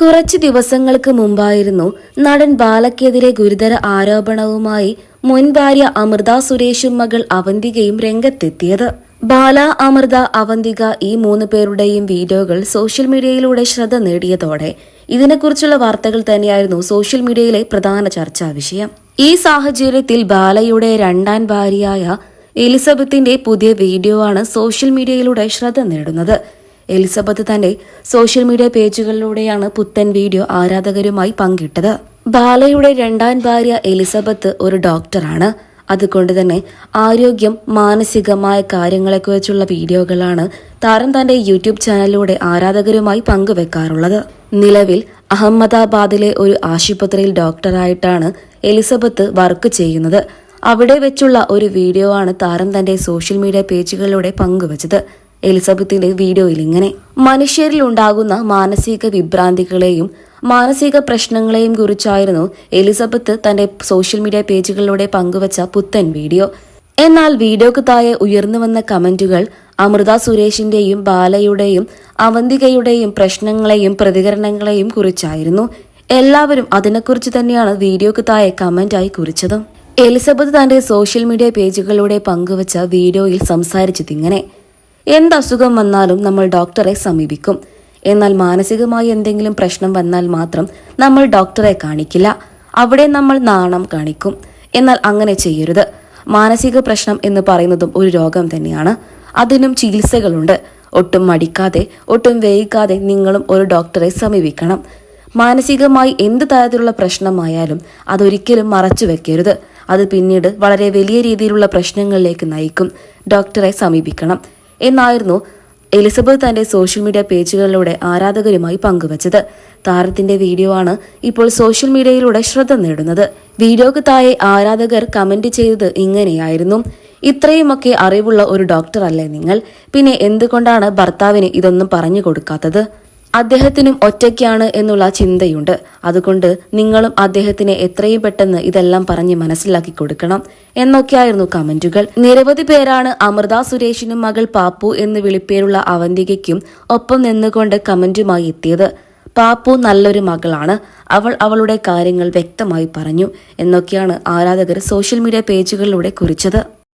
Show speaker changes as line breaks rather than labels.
കുറച്ച് ദിവസങ്ങൾക്ക് മുമ്പായിരുന്നു നടൻ ബാലയ്ക്കെതിരെ ഗുരുതര ആരോപണവുമായി മുൻ ഭാര്യ അമൃത സുരേഷും മകൾ അവന്തികയും രംഗത്തെത്തിയത്. ബാല അമൃത അവന്തിക ഈ മൂന്ന് പേരുടെയും വീഡിയോകൾ സോഷ്യൽ മീഡിയയിലൂടെ ശ്രദ്ധ നേടിയതോടെ ഇതിനെക്കുറിച്ചുള്ള വാർത്തകൾ തന്നെയായിരുന്നു സോഷ്യൽ മീഡിയയിലെ പ്രധാന ചർച്ചാ വിഷയം. ഈ സാഹചര്യത്തിൽ ബാലയുടെ രണ്ടാം ഭാര്യയായ എലിസബത്തിന്റെ പുതിയ വീഡിയോ ആണ് സോഷ്യൽ മീഡിയയിലൂടെ ശ്രദ്ധ നേടുന്നത്. എലിസബത്ത് തന്റെ സോഷ്യൽ മീഡിയ പേജുകളിലൂടെയാണ് പുത്തൻ വീഡിയോ ആരാധകരുമായി പങ്കിട്ടത്. ബാലയുടെ രണ്ടാം ഭാര്യ എലിസബത്ത് ഒരു ഡോക്ടറാണ്. അതുകൊണ്ട് തന്നെ ആരോഗ്യം മാനസികമായ കാര്യങ്ങളെക്കുറിച്ചുള്ള വീഡിയോകളാണ് താരം തന്റെ യൂട്യൂബ് ചാനലിലൂടെ ആരാധകരുമായി പങ്കുവെക്കാറുള്ളത്. നിലവിൽ അഹമ്മദാബാദിലെ ഒരു ആശുപത്രിയിൽ ഡോക്ടറായിട്ടാണ് എലിസബത്ത് വർക്ക് ചെയ്യുന്നത്. അവിടെ വെച്ചുള്ള ഒരു വീഡിയോ ആണ് താരം തന്റെ സോഷ്യൽ മീഡിയ പേജുകളിലൂടെ പങ്കുവച്ചത്. എലിസബത്തിന്റെ വീഡിയോയിൽ ഇങ്ങനെ മനുഷ്യരിൽ ഉണ്ടാകുന്ന മാനസിക വിഭ്രാന്തികളെയും മാനസിക പ്രശ്നങ്ങളെയും കുറിച്ചായിരുന്നു എലിസബത്ത് തന്റെ സോഷ്യൽ മീഡിയ പേജുകളിലൂടെ പങ്കുവച്ച പുത്തൻ വീഡിയോ. എന്നാൽ വീഡിയോക്ക് താഴെ ഉയർന്നു വന്ന കമന്റുകൾ അമൃത സുരേഷിന്റെയും ബാലയുടെയും അവന്തികയുടെയും പ്രശ്നങ്ങളെയും പ്രതികരണങ്ങളെയും കുറിച്ചായിരുന്നു. എല്ലാവരും അതിനെക്കുറിച്ച് തന്നെയാണ് വീഡിയോക്ക് താഴെ കമന്റായി കുറിച്ചത്. എലിസബത്ത് തന്റെ സോഷ്യൽ മീഡിയ പേജുകളിലൂടെ പങ്കുവച്ച വീഡിയോയിൽ സംസാരിച്ചതിങ്ങനെ. എന്തസുഖം വന്നാലും നമ്മൾ ഡോക്ടറെ സമീപിക്കും. എന്നാൽ മാനസികമായി എന്തെങ്കിലും പ്രശ്നം വന്നാൽ മാത്രം നമ്മൾ ഡോക്ടറെ കാണിക്കില്ല. അവിടെ നമ്മൾ നാണം കാണിക്കും. എന്നാൽ അങ്ങനെ ചെയ്യരുത്. മാനസിക പ്രശ്നം എന്ന് പറയുന്നതും ഒരു രോഗം തന്നെയാണ്. അതിനും ചികിത്സകളുണ്ട്. ഒട്ടും മടിക്കാതെ ഒട്ടും വൈകാതെ നിങ്ങളും ഒരു ഡോക്ടറെ സമീപിക്കണം. മാനസികമായി എന്ത് തരത്തിലുള്ള പ്രശ്നമായാലും അതൊരിക്കലും മറച്ചു വെക്കരുത്. അത് പിന്നീട് വളരെ വലിയ രീതിയിലുള്ള പ്രശ്നങ്ങളിലേക്ക് നയിക്കും. ഡോക്ടറെ സമീപിക്കണം. എന്നായിരുന്നു എലിസബത്ത് തന്റെ സോഷ്യൽ മീഡിയ പേജുകളിലൂടെ ആരാധകരുമായി പങ്കുവച്ചത്. താരത്തിന്റെ വീഡിയോ ആണ് ഇപ്പോൾ സോഷ്യൽ മീഡിയയിലൂടെ ശ്രദ്ധ നേടുന്നത്. വീഡിയോക്ക് താഴെ ആരാധകർ കമന്റ് ചെയ്തത് ഇങ്ങനെയായിരുന്നു. ഇത്രയുമൊക്കെ അറിവുള്ള ഒരു ഡോക്ടർ അല്ലേ നിങ്ങൾ? പിന്നെ എന്തുകൊണ്ടാണ് ഭർത്താവിന് ഇതൊന്നും പറഞ്ഞു കൊടുക്കാത്തത്? അദ്ദേഹത്തിനും ഒറ്റയ്ക്കാണ് എന്നുള്ള ചിന്തയുണ്ട്. അതുകൊണ്ട് നിങ്ങളും അദ്ദേഹത്തിന് എത്രയും പെട്ടെന്ന് ഇതെല്ലാം പറഞ്ഞ് മനസ്സിലാക്കി കൊടുക്കണം എന്നൊക്കെയായിരുന്നു കമന്റുകൾ. നിരവധി പേരാണ് അമൃത സുരേഷിനും മകൾ പാപ്പു എന്ന് വിളിപ്പേരുള്ള അവന്തികയ്ക്കും ഒപ്പം നിന്നുകൊണ്ട് കമന്റുമായി എത്തിയത്. പാപ്പു നല്ലൊരു മകളാണ്. അവൾ അവളുടെ കാര്യങ്ങൾ വ്യക്തമായി പറഞ്ഞു എന്നൊക്കെയാണ് ആരാധകർ സോഷ്യൽ മീഡിയ പേജുകളിലൂടെ കുറിച്ചത്.